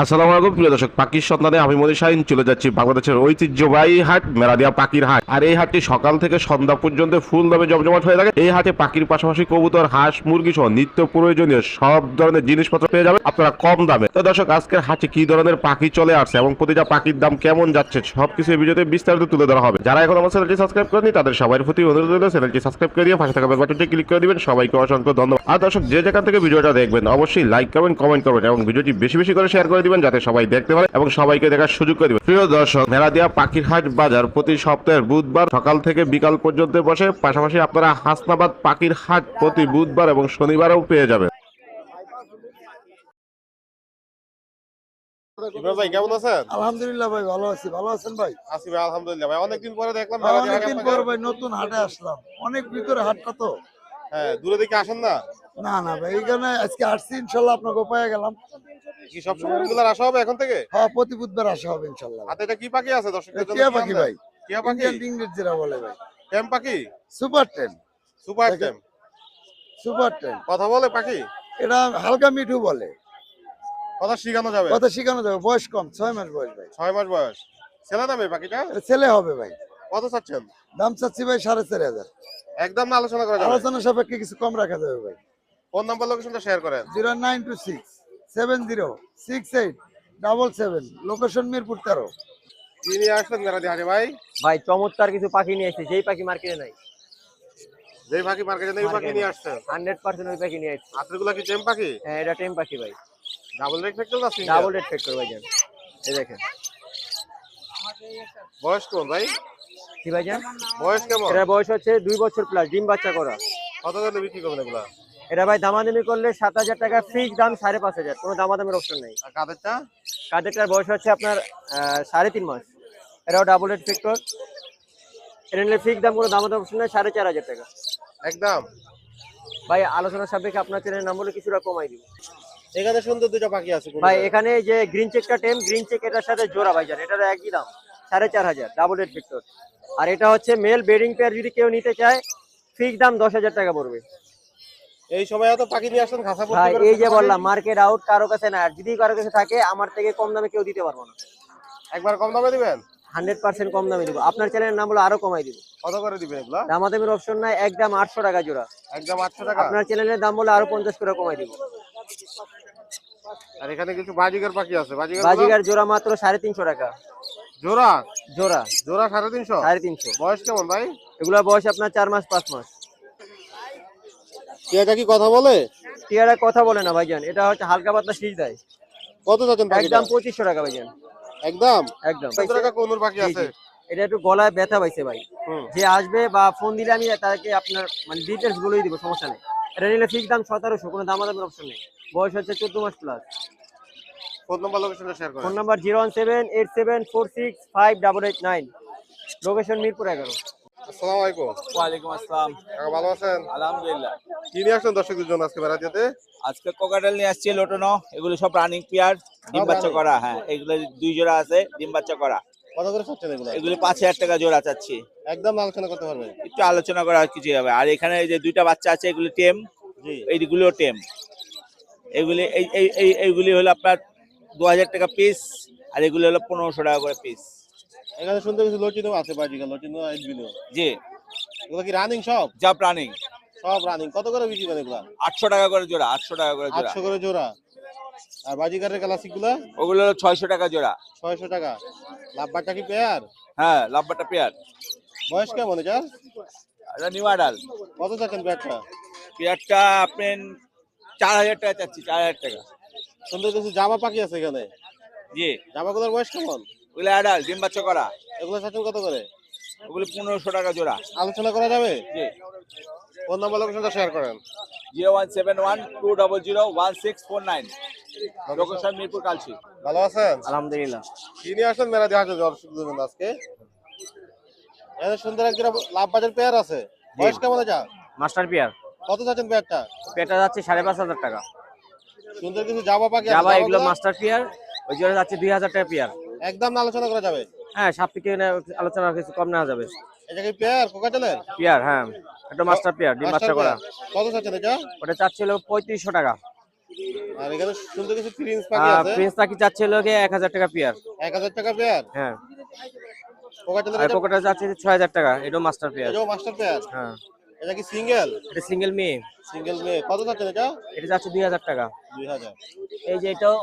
আসসালামু আলাইকুম, প্রিয় দর্শক পাখির সন্ধানে আমি মনি শাহিন চলে যাচ্ছি বাংলাদেশের ঐতিহ্যবাহী হাট মেরাদিয়া পাখির হাট। আর এই হাটটি সকাল থেকে সন্ধ্যা পর্যন্ত ফুল দামে জমজমাট হয়ে থাকে। এই হাটে পাখির পাশাপাশি কবুতর, হাঁস, মুরগি সহ নিত্য প্রয়োজনীয় সব ধরনের জিনিসপত্র পেয়ে যাবে আপনারা কম দামে। তো দর্শক, আজকের হাটে কি ধরনের পাখি চলে আসছে এবং প্রতিটা পাখির দাম কেমন যাচ্ছে, সবকিছু এই ভিডিওতে বিস্তারিত তুলে ধরা হবে। যারা এখন আমার চ্যানেলটি সাবস্ক্রাইব করেনি তাদের সবার প্রতি অনুরোধ রইল, চ্যানেলটি সাবস্ক্রাইব করে দিয়ে পাশে থাকা বাটনটি ক্লিক করে দিবেন। সবাইকে অসংখ্য ধন্যবাদ। আর দর্শক, যে যেখান থেকে ভিডিওটা দেখবেন, অবশ্যই লাইক করবেন কমেন্ট করবেন এবং ভিডিওটি বেশি বেশি করে শেয়ার করে দিবেন যাতে সবাই দেখতে পারে এবং সবাইকে দেখার সুযোগ করে দিবেন। প্রিয় দর্শক মেলাদিয়া পাখির হাট বাজার প্রতি সপ্তাহের বুধবার সকাল থেকে বিকাল পর্যন্ত বসে। পাশাপাশি আপনারা হাসনাবাদ পাখির হাট প্রতি বুধবার এবং শনিবারও পেয়ে যাবেন। ভাই কেমন আছেন? আলহামদুলিল্লাহ ভাই ভালো আছি। ভালো আছেন ভাই? আছি ভাই আলহামদুলিল্লাহ। ভাই অনেকদিন পরে দেখলাম অনেকদিন পর ভাই নতুন হাটে আসলাম। অনেক ভিতরে হাটটা তো। হ্যাঁ দূরে দিকে আসেন না? না না ভাই এইখানে আজকে আসছি ইনশাল্লাহ আপনাকে উপায় গেলাম। কি সব সময় রেগুলার আসা হবে এখন থেকে? হ্যাঁ প্রতি বুধবার আসা হবে ইনশাল্লাহ। হাতে এটা কি পাখি আছে দর্শকদের জন্য? টিয়া পাখি ভাই। টিয়া পাখি? ইন্ডিয়ান ইংলিশ যেটা বলে ভাই। টেম পাখি? Super ten super tame. Super ten কথা বলে পাখি? এটা হালকা মিঠু বলে। কথা শিখানো যাবে। কথা শেখানো যাবে। বয়স কম ছয় মাস বয়স ভাই। ছয় মাস বয়স। ছেলে দামে পাখিটা? ছেলে হবে ভাই। কত চাচ্ছেন? দাম চাচ্ছি ভাই সাড়ে চারি হাজার। একদম না আলোচনা করা যাবে। আলোচনা সাপেক্ষে কিছু কম রাখা যাবে ভাই। ফোন নাম্বার লোকেশনটা শেয়ার করেন। Zero nine two six. Seven zero six eight double seven location Mirpur তেরো। কি নিয়ে আসলেন ভাই। ভাই চমৎকার কিছু পাখি নিয়ে এসেছি যেই পাখি মার্কেটে নাই। যেই পাখি মার্কেটে নেই পাখি নিয়ে আসছেন হান্ড্রেড পার্সেন্ট ওই পাখি নিয়ে কি টেম পাখি? হ্যাঁ এটা টেম পাখি ভাই। Double red double red factor ভাই জান। এই দেখেন। বয়স কেমন ভাই? কি ভাই জান? বয়স কেমন? বয়স হচ্ছে দুই বছর প্লাস ডিম বাচ্চা করা। কত করে বিক্রি করবেন এগুলা? এটা ভাই দামাদামি করলে সাত হাজার টাকা ফিক্স দাম সাড়ে পাঁচ হাজার। কোনো দামাদামের অপশন নেই। আর কাদেরটা? কাদেরটার বয়স হচ্ছে আপনার সাড়ে তিন মাস। এটাও ডাবল রেড ফ্যাক্টর এটা নিলে ফিক্স দাম কোনো দামাদাম অপশন নেই সাড়ে চার হাজার টাকা। একদম। ভাই আলোচনা সাপেক্ষে আপনার চ্যানেলের নাম বলে কিছুটা কমাই দিব। এখানে সুন্দর দুটো পাখি আছে ভাই এখানে যে গ্রিন চেকটা টেম গ্রিন চেক এটার সাথে জোড়া ভাই জান। এটার একই দাম সাড়ে চার হাজার ডাবল রেড ফিক্টর আর এটা হচ্ছে মেল বেডিং পেয়ার যদি কেউ নিতে চায় ফিক্স দাম দশ হাজার টাকা পড়বে। এই সময় পাখি নিয়ে ঘাসা ভাই এই যে বললাম মার্কেট আউট কারও কাছে না আর যদি কারও কাছে থাকে আমার থেকে কম দামে কেউ দিতে পারব না। একবার কম দামে দিবেন? হান্ড্রেড পার্সেন্ট কম দামে দিব। আপনার চ্যানেলের নাম বলে আরও কমাই দিব। কত করে দিবেন এগুলা? দামাদামের অপশন নাই একদম আটশো টাকা জোড়া। একদম আটশো টাকা? আপনার চ্যানেলের দাম বলে আরও পঞ্চাশ করে কমাই দিব। আর এখানে কিছু বাজিগার পাখি আছে। বাজিগার বাজিগার জোড়া মাত্র সাড়ে তিনশো টাকা। জোড়া? জোড়া। জোড়া সাড়ে তিনশো? সাড়ে তিনশো। বয়স কেমন ভাই? এগুলোর বয়স আপনার চার মাস পাঁচ মাস। এটা কি কথা বলে? টিয়ারা কথা বলে না ভাইজান এটা হচ্ছে হালকা পাতলা শীষ দেয়। কত পাখিটা? একদম পঁচিশশো টাকা ভাইজান। একদম? একদম। কত টাকা কোনুর জি, আছে? এটা একটু গলায় ব্যথা পাইছে ভাই। যে আসবে বা ফোন দিলে আমি তাকে আপনার মানে ডিটেলস গুলোই দিব সমস্যা নেই। এটা নিলে ফিক্স দাম সতেরোশো কোনো দাম দামাদামের অপশন নেই। বয়স হচ্ছে চোদ্দ মাস প্লাস ফোন নাম্বার লোকেশনটা শেয়ার করুন। Phone number zero one seven eight seven four six five double eight nine. Location Mirpur এগারো। আসসালামু আলাইকুম ওয়ালাইকুম আসসালাম। কাকা ভালো আছেন? আলহামদুলিল্লাহ। কি নিয়ে আসলেন দর্শকদের জন্য আজকে বেড়াতে আজকে কোকাটেল নিয়ে আসছি লোটনো। এগুলো সব রানিং পেয়ার ডিম বাচ্চা করা হ্যাঁ এগুলো দুই জোড়া আছে ডিম বাচ্চা করা। কত করে চাচ্ছেন এগুলো? এগুলো পাঁচ হাজার টাকা জোড়া চাচ্ছি। একদম আলোচনা করতে পারবেন। একটু আলোচনা করা কিছু হবে। আর এখানে এই যে দুইটা বাচ্চা আছে এগুলো টেম এইগুলো টেম। এগুলি এই এই এই- এইগুলি হলো আপনার দু হাজার টাকা পিস আর এগুলো হলো পনেরোশো টাকা করে পিস এখানে সুন্দর কিছু লচিনো আছে বাজিগার লচিনো আইবিনো জি। এগুলো কি রানিং সব জাপ রানিং সব রানিং কত করে বিক্রি করেন এগুলা? আটশো টাকা করে জোড়া আটশো টাকা করে জোড়া। আটশো করে জোড়া। আর বাজিগারের ক্লাসিকগুলা? ওগুলো হলো ছয়শো টাকা জোড়া। ছয়শো টাকা। লাভবারটা কি পেয়ার হ্যাঁ লাভবাটা পেয়ার বয়স কেমন এটা এটা নিউ আডাল কত চাচ্ছেন পেয়ারটা পেয়ারটা আপনার চার হাজার টাকা চাচ্ছি চার হাজার টাকা। সুন্দর কিছু জামা পাখি আছে এখানে। জি। জামাগুলোর বয়স কেমন? ওগুলো অ্যাডাল ডিম বাচ্চা করা। এগুলো চাচ্ছেন কত করে? ওগুলো পনেরোশো টাকা জোড়া। আলোচনা করা যাবে? জি। ফোন নাম্বার লোকেশনটা শেয়ার করেন। Zero one seven one two double zero one six four nine. Location Mirpur Kalshi. ভালো আছেন? আলহামদুলিল্লাহ। কি নিয়ে আসলেন মেলা দেখা যাচ্ছে দর্শকদের জন্য আজকে? এখানে সুন্দর একটা লাভ বাজার পেয়ার আছে বয়স কেমন এটা? মাস্টার পিয়ার কত চাচ্ছেন পেয়ারটা পেটা যাচ্ছে সাড়ে পাঁচ হাজার টাকা। সুন্দর কিছু জামা পাখি যাবা এগুলো মাস্টার পিয়ার ওই জন্য যাচ্ছে দুই হাজার টাকা পিয়ার একদম না আলোচনা করা যাবে। হ্যাঁ সাপটিকে আলোচনা কিছু কম নেওয়া যাবে। এটা কি পেয়ার কোকাটেলের পিয়ার হ্যাঁ এটা মাস্টার পিয়ার ডিম বাচ্চা করা। কত চাচ্ছেন এটা? ওটা চাচ্ছিল পঁয়ত্রিশশো টাকা। আর এখানে সুন্দর কিছু প্রিন্স পাখি আছে। প্রিন্স পাখি চাচ্ছে লোকে এক হাজার টাকা পেয়ার। এক হাজার টাকা পেয়ার? হ্যাঁ। কোকাটেলের আর এটা? কোকোটা যাচ্ছে হাজার টাকা এটাও মাস্টার পেয়ার। এটাও মাস্টার পেয়ার? হ্যাঁ। এটা কি সিঙ্গেল? এটা সিঙ্গেল মেয়ে। সিঙ্গেল মেয়ে। কত যাচ্ছে এটা? এটা যাচ্ছে দুই হাজার টাকা। দুই হাজার। এই যে এটাও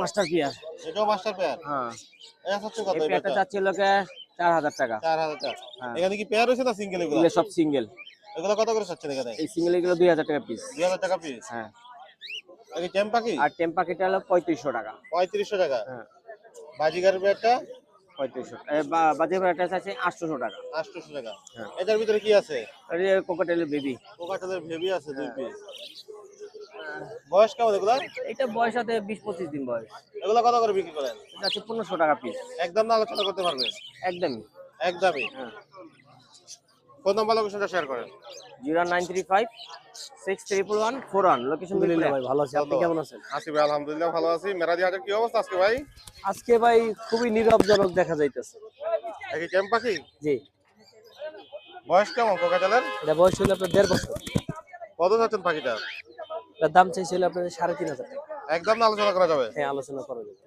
মাস্টার পেয়ার এটাও মাস্টার পেয়ার হ্যাঁ। এটা হচ্ছে কত পেয়ারটা? যাচ্ছে লোকে চার হাজার টাকা। চার হাজার টাকা। হ্যাঁ। এখানে কি পেয়ার হয়েছে না সিঙ্গেল এগুলো? সব সিঙ্গেল এগুলো কত করে চাচ্ছেন এখানে? এই সিঙ্গেল এগুলো দুই হাজার টাকা পিস দুই হাজার টাকা পিস হ্যাঁ। এই টেম পাখি আর টেম্পা কেটে হলো পঁয়ত্রিশশো টাকা। পঁয়ত্রিশশো টাকা। হ্যাঁ। বাজিগার পেয়ারটা পঁয়ত্রিশশো। বাজে পেয়ারটা আছে আটশোশো টাকা। আটশোশো টাকা। হ্যাঁ। এটার ভিতরে কি আছে? কোকোটেলের বেবি কোকাটেলের ভেবি আছে দুই পিস বয়স কেমন এগুলা এটা বয়স আছে বিশ পঁচিশ দিন বয়স। এগুলা কত করে বিক্রি করেন? এটা আছে পনেরোশো টাকা পিস একদম না আলোচনা করতে পারবে? একদমই। একদমই। হ্যাঁ। ফোন নাম্বার লোকেশনটা শেয়ার করেন। Zero nine three five six triple one four one location ভাই ভালো আছি। আপনি কেমন আছেন? আছি ভাই আলহামদুলিল্লাহ ভালো আছি। মেরাদি হাটের কি অবস্থা আজকে ভাই? আজকে ভাই খুবই নীরবজনক দেখা যাইতেছে। ক্যাম্প পাখি জি। বয়স কেমন কোকাটেলের এটা বয়স হলো আপনার দেড় বছর। কত যাচ্ছেন পাখিটা এটার দাম চাইছিল আপনার সাড়ে তিন হাজার টাকা। একদম আলোচনা করা যাবে? হ্যাঁ আলোচনা করা যাবে।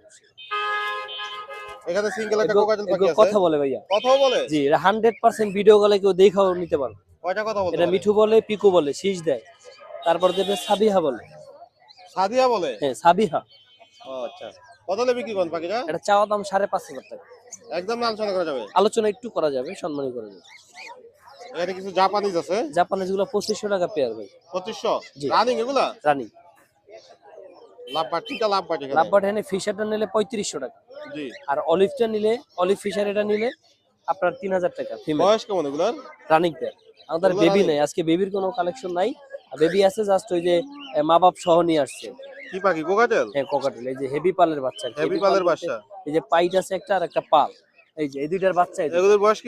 এখানে সিঙ্গেল একটা পাখি আছে। কথা বলে ভাইয়া। কথাও বলে? জি এটা হান্ড্রেড পার্সেন্ট ভিডিও কলে কেউ দেখাও নিতে পারবে। কয়টা কথা বলতে এটা? মিঠু বলে পিকু বলে শীষ দেয়। তারপর দেবে সাবিহা বলে। সাদিয়া বলে? হ্যাঁ সাবিহা। ও আচ্ছা। কত হলে বিক্রি করেন পাখিটা? এটা চাওয়া দাম টাকা। একদম আলোচনা করা যাবে? আলোচনা একটু করা যাবে সম্মানী করা যাবে। এখানে কিছু জাপানিজ আছে? জাপানিজগুলো পঁচিশশো টাকা পেয়ার ভাই। পঁচিশশো? জি। রানিং এগুলা? রানি লাভ পাট তিনটা লাভ পাট এখানে। লাভবাট এনে ফিশারটা নিলে পঁয়ত্রিশশো টাকা। জি আর অলিভটা নিলে অলিভ ফিশার এটা নিলে আপনার তিন হাজার টাকা বয়স কেমন এগুলার? রানিং পেয়ার আমাদের বেবি? নেই আজকে বেবির কোনো কালেকশন নাই। বেবি আছে জাস্ট ওই যে মা বাপ সহ নিয়ে আসছে। কি পাখি? কোকাটেল? হ্যাঁ কোকাটেল এই যে হেভি পালের বাচ্চা। হেভি পালের বাচ্চা। এই যে পাইট আছে একটা আর একটা পাল। এই যে এই দুইটার বাচ্চা এগুলোর বয়স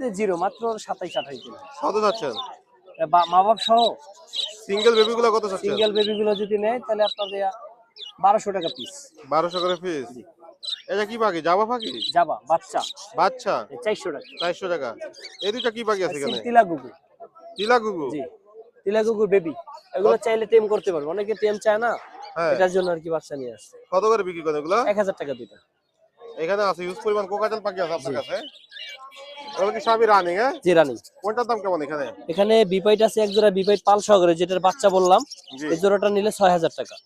যে জিরো মাত্র দিন। কত যাচ্ছেন? মা বাপ সহ। সিঙ্গেল বেবি গুলো কত সিঙ্গেল বেবি গুলো যদি নেয় তাহলে আপনার বারোশো টাকা পিস বারোশো করে পিস এটা কি পাখি জাবা পাখি যাবা বাচ্চা। বাচ্চা? চারশো টাকা। চারশো টাকা। এই দুইটা কি পাখি আছে এখানে? তিলা গুগু টিলা গুগু জি। তিলাগুগু বেবি এগুলো চাইলে টেম করতে পারবে। অনেকে টেম চায় না। হ্যাঁ। এটার জন্য আর কি বাচ্চা নিয়ে আসছে। কত করে বিক্রি করেন এগুলো? এক হাজার টাকা দুইটা। এখানে আছে ইউজ পরিমাণ কোকাটেল পাখি আছে আপনার কাছে? হ্যাঁ? জি রানি কোনটার দাম কেমন এখানে? এখানে বিপাইট আছে এক জোড়া বিপাইট পাল সহকারে যেটার বাচ্চা বললাম এই জোড়াটা নিলে ছয় হাজার টাকা।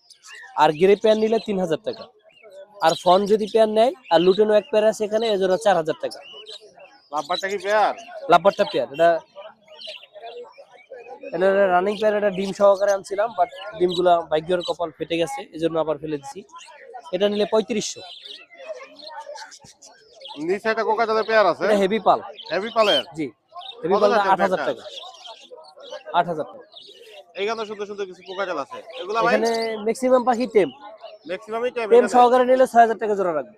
আর গ্রে পেয়ার নিলে তিন হাজার টাকা। আর ফন যদি পেয়ার নেয় আর লুটেনো এক পেয়ার আছে এখানে জোড়া চার হাজার টাকা। লাভবারটা কি পেয়ার? লাভবারটা পেয়ার এটা এটা রানিং পেয়ার এটা ডিম সহকারে আনছিলাম বাট ডিমগুলা ভাগ্যের কপাল ফেটে গেছে এই জন্য আবার ফেলে দিছি। এটা নিলে পঁয়ত্রিশশো। নিচে একটা কোকাটেলের পেয়ার আছে? এটা হেভি পাল হেভি পালের জি হেভি পাল যাচ্ছে আট হাজার পেয়ারটা? টাকা। আট হাজার টাকা। এইখানে সুন্দর সুন্দর কিছু কোকাটেল আছে। এগুলা ভাই? এখানে ম্যাক্সিমাম পাখি টেম। ম্যাক্সিমামই টাইম টেম সহকারে নিলে ছয় হাজার টাকা জোড়া রাখবে।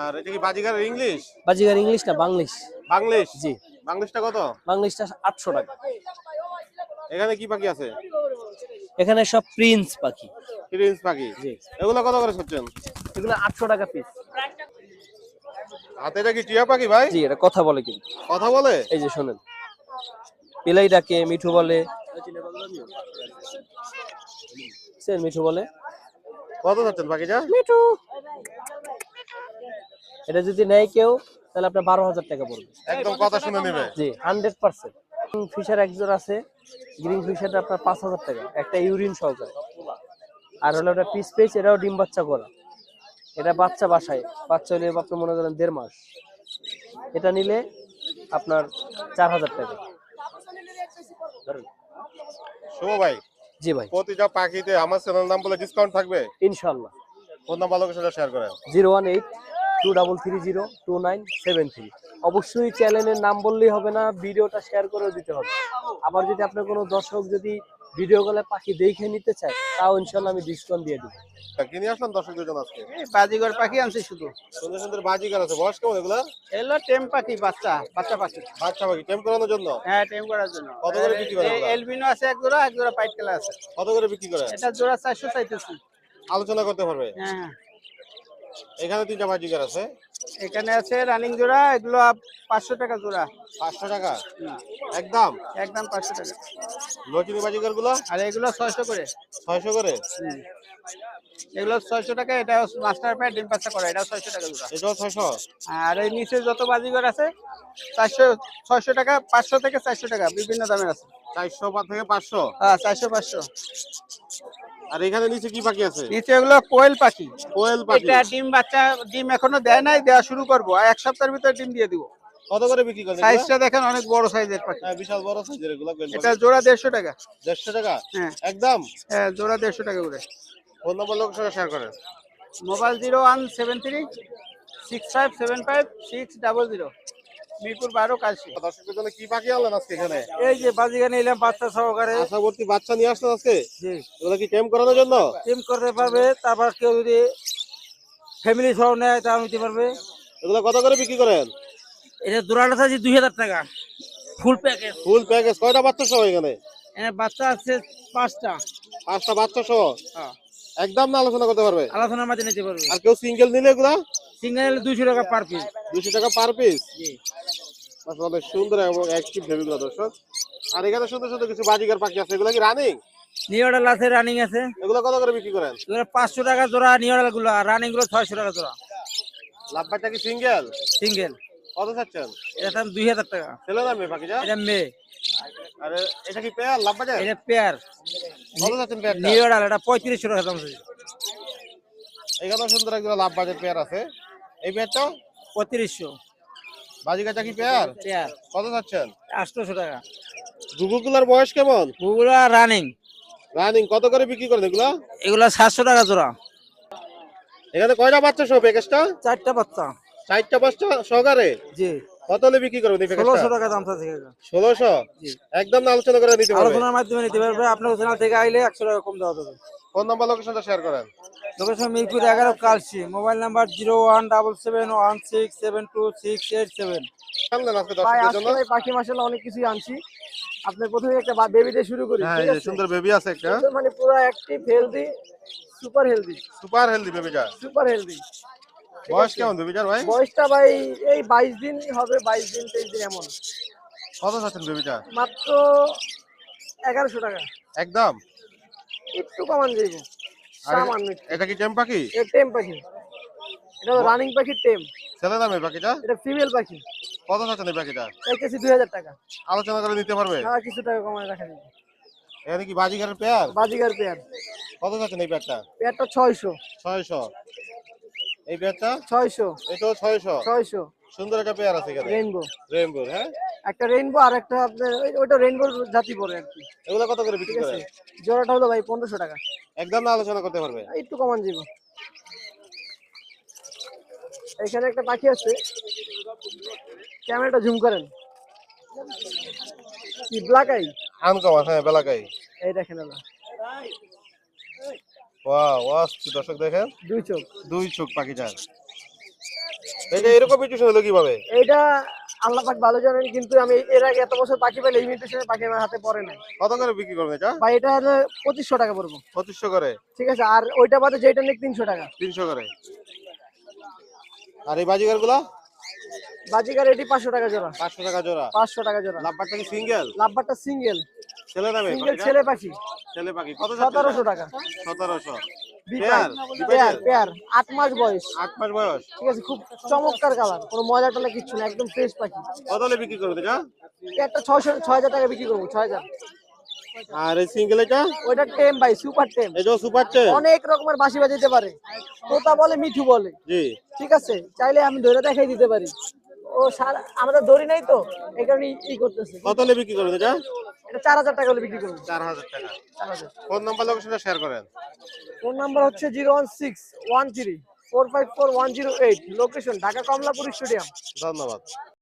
আর এটা কি বাজিগার ইংলিশ? বাজিগার ইংলিশ না বাংলিশ। বাংলিশ? জি। বাংলিশটা কত? বাংলিশটা আটশো টাকা। এখানে কি পাখি আছে? এখানে সব প্রিন্স পাখি। প্রিন্স পাখি। জি। এগুলো কত করে সচ্ছেন? এগুলো আটশো টাকা পিস হাতে এটা কি টিয়া পাখি ভাই? জি এটা কথা বলে কিন্তু। কথা বলে? এই যে শোনেন। পিলাই ডাকে মিঠু বলে। সে মিঠু বলে। কত যাচ্ছেন পাখিটা মিঠু। এটা যদি নেয় কেউ তাহলে আপনার বারো হাজার টাকা পড়বে। একদম কথা শুনে নেবে। জি হান্ড্রেড পার্সেন্ট ফিশার একজন আছে। গ্রিন ফিশারটা আপনার পাঁচ হাজার টাকা। একটা ইউরিন সহকারে। আর হলো ওটা পিস পেস এটাও ডিম বাচ্চা করা। এটা বাচ্চা বাসায়। বাচ্চা হলে আপনি মনে করেন দেড় মাস। এটা নিলে আপনার চার হাজার টাকা। ধরেন। শুভ ভাই। জি ভাই। প্রতিটা পাখিতে আমার চ্যানেল নাম বলে ডিসকাউন্ট থাকবে? ইনশাল্লাহ ফোন নাম্বার লোকেশনটা শেয়ার করেন। Zero one eight two double three zero two nine seven three অবশ্যই চ্যানেলের নাম বললেই হবে না ভিডিওটা শেয়ার করেও দিতে হবে। আবার যদি আপনার কোনো দর্শক যদি ভিডিও কলে পাখি দেখে নিতে চায় তাও ইনশাল্লাহ আমি ডিসকাউন্ট দিয়ে দেবো। আসলাম আজকে। বাজিগর পাখি আনছি শুধু। সুন্দর সুন্দর বাজিকার আছে। বয়স কেমন এগুলা? টেম পাখি বাচ্চা বাচ্চা পাখি। বাচ্চা পাখি টেম করানোর জন্য? হ্যাঁ টেম করার জন্য। কত করে বিক্রি? এলবিনো আছে এক জোড়া এক জোড়া পাইট কালার আছে। কত করে বিক্রি করে? এটা জোড়া চাইতেছি। আলোচনা করতে পারবে? হ্যাঁ। এখানে তিনটা বাজিকার আছে? এখানে আছে রানিং জোড়া এগুলো পাঁচশো টাকা জোড়া। পাঁচশো টাকা? একদম? একদম পাঁচশো টাকা। বাজিকারগুলো আর এগুলো ছয়শো করে। ছয়শো করে? এগুলো ছয়শো টাকা এটা মাস্টার প্যাড ডিম পাচ্ছা করে এটাও ছয়শো টাকা জোড়া। এটাও ছয়শো? আর এই নিচে যত বাজিগর আছে চারশো ছয়শো টাকা পাঁচশো থেকে চারশো টাকা বিভিন্ন দামের আছে। চারশো থেকে পাঁচশো? হ্যাঁ চারশো পাঁচশো। আর এখানে নিচে কি পাখি আছে? নিচে এগুলো কোয়েল পাখি। কোয়েল পাখি। এটা ডিম বাচ্চা ডিম এখনও দেয় নাই দেওয়া শুরু করব। আর এক সপ্তাহের ভিতরে ডিম দিয়ে দিব। কত করে বিক্রি করবেন সাইজটা দেখেন অনেক বড় সাইজের পাখি। হ্যাঁ বিশাল বড় সাইজের এগুলো কোয়েল এটা জোড়া 150 টাকা। 150 টাকা? হ্যাঁ। একদম? হ্যাঁ জোড়া 150 টাকা করে। ফোন নম্বর লোক সঙ্গে শেয়ার করেন। মোবাইল 01736575600 মিরপুর বারো জন্য কি পাখি আনলেন আজকে এখানে? এই যে বাজিগানে নিলাম বাচ্চা সহকারে। আশাবর্তী বাচ্চা নিয়ে আসলেন আজকে? এগুলো কি করানোর জন্য? করতে পারবে তারপর কেউ যদি ফ্যামিলি সহ নেয় তা নিতে পারবে। এগুলো কত করে বিক্রি করেন? এটা দুরাটা আছে দুই হাজার টাকা। ফুল প্যাকেজ ফুল প্যাকেজ কয়টা বাচ্চা সহ এখানে? এখানে বাচ্চা আছে পাঁচটা। পাঁচটা বাচ্চা সহ? হ্যাঁ। একদম না আলোচনা করতে পারবে? আলোচনার মাঝে নিতে পারবে। আর কেউ সিঙ্গেল নিলে এগুলা? সিঙ্গেল দুইশো টাকা পার পিস দুশো টাকা পার পিস অনেক সুন্দর এবং অ্যাক্টিভ ভেবিগুলো দর্শক। আর এখানে সুন্দর সুন্দর কিছু বাজিকার পাখি আছে এগুলো কি রানিং নিউডাল আছে রানিং আছে। এগুলো কত করে বিক্রি করেন? এগুলো পাঁচশো টাকা জোড়া নিউডালগুলো আর রানিংগুলো ছয়শো টাকা জোড়া। লাভবারটা কি সিঙ্গেল সিঙ্গেল কত চাচ্ছেন? এটা দাম দুই হাজার টাকা। ছেলে না মেয়ে পাখিটা? এটা মেয়ে। আর এটা কি পেয়ার লাভবাজার এটা পেয়ার কত চাচ্ছেন পেয়ারটা নিউডাল এটা পঁয়ত্রিশশো টাকা দাম আছে এখানেও সুন্দর একগুলো লাভবাজার পেয়ার আছে। এই পেয়ারটা? পঁয়ত্রিশশো। বাজিকাটা কি পেয়ার? পেয়ার। কত চাচ্ছেন? আটশোশো টাকা। গুগুগুলার বয়স কেমন? ওগুলো রানিং রানিং কত করে বিক্রি করেন এগুলো? এগুলো সাতশো টাকা জোড়া। এখানে কয়টা বাচ্চা সহ প্যাকেজটা চারটা বাচ্চা। চারটা বাচ্চা সহকারে? জি। কত হলে বিক্রি করবেন এই ষোলোশো টাকা দাম ষোলোশো? একদম আলোচনা করে নিতে পারবে? আলোচনার মাধ্যমে নিতে পারবে। আপনার থেকে আইলে একশো টাকা কম দেওয়া যাবে। ফোন নাম্বার লোকেশনটা শেয়ার করেন। লোকেশন মিরপুর এগারো Kalshi mobile number zero one double seven one six seven two six eight seven. পাখি মাসাল্লাহ অনেক কিছুই আনছি। আপনার প্রথমে একটা বেবি দিয়ে শুরু করি হ্যাঁ? সুন্দর বেবি আছে একটা। মানে পুরো active healthy super healthy super healthy বেবিটা সুপার হেলদি বয়স কেমন বেবিটার ভাই? বয়সটা ভাই এই বাইশ দিন হবে বাইশ দিন তেইশ দিন এমন। কত চাচ্ছেন বেবিটা মাত্র এগারোশো টাকা। একদম? একটু কমান আর সামান্য এটা কি টেম পাখি? এ টেম পাখি। এটা রানিং পাখির টেম। ছেলে মেয়ে পাখিটা? এটা ফিমেল পাখি। কত চাচ্ছেন এই পাখিটা? চাইতেছি দুই হাজার টাকা। আলোচনা করে নিতে পারবে? হ্যাঁ কিছু টাকা কমায় রাখা যাবে এখানে কি বাজিগারের পেয়ার? বাজিগার পেয়ার। কত চাচ্ছেন এই পেয়ারটা? পেয়ারটা ছয়শো। ছয়শো। এই পেয়ারটা? ছয়শো। এটাও ছয়শো। ছয়শো। সুন্দর একটা পেয়ার আছে এখানে। রেইনবো রেইনবো হ্যাঁ? একটা রেইনবো আর একটা আপনার ওই- ওইটা রেইনবোর জাতি পড়ে আর কি। এগুলো কত করে বিক্রি ঠিক করে? আছে জোড়াটা হলো ভাই পনেরোশো টাকা। একদম না আলোচনা করতে পারবে? একটু কমান যাব এখানে একটা পাখি আছে। ক্যামেরাটা জুম করেন। কি ব্ল্যাক আই আনকমন হ্যাঁ বেলাকাই এই দেখেন না ওয়াও ওয়াও দর্শক দেখেন। দুই চোখ। দুই চোখ পাখিটার। এটা এরকম মিউটেশন হলো কীভাবে? এইটা আল্লাহ পাক ভালো জানেন কিন্তু আমি এর আগে এত বছর পাখি পেলে ইমিটেশনের পাখি আমার হাতে পড়ে না কত করে বিক্রি করবেন এটা? ভাই এটা পঁচিশশো টাকা পড়ব। পঁচিশশো করে? ঠিক আছে আর ওইটা বাদে যেটা নিক তিনশো টাকা। তিনশো করে। আর এই বাজিগারগুলা বাজিকার এটি পাঁচশো টাকা জোড়া। পাঁচশো টাকা জোড়া। পাঁচশো টাকা জোড়া। লাভবারটা কি সিঙ্গেল? লাভবারটা সিঙ্গেল। ছেলে নামে সিঙ্গেল ছেলে পাখি। ছেলে পাখি। কত সতেরোশো টাকা। সতেরোশো। আট মাস বয়স। আট মাস বয়স। ঠিক আছে খুব চমৎকার কালার। কোনো ময়লা টলা কিচ্ছু না একদম ফ্রেশ পাখি। কত বিক্রি একটা ছয়শো ছয় হাজার টাকা বিক্রি করব ছয় হাজার। আর এই সিঙ্গেল এটা? ওইটা টেম ভাই সুপার টেম। সুপার চেন অনেক রকমের বাঁশি বাজাইতে পারে। তোতা বলে মিঠু বলে। জি। ঠিক আছে চাইলে আমি ধরে দেখাই দিতে পারি। ও সারা আমাদের দড়ি নাই তো এই কারণে ই করতেছে। কত হলে বিক্রি করবেন এটা? এটা চার হাজার টাকা হলে বিক্রি চার হাজার টাকা। ফোন নাম্বার লোকেশনটা শেয়ার করেন। ফোন নাম্বার হচ্ছে zero one six one three four five four one zero eight. Location Dhaka Kamalapur stadium. ধন্যবাদ।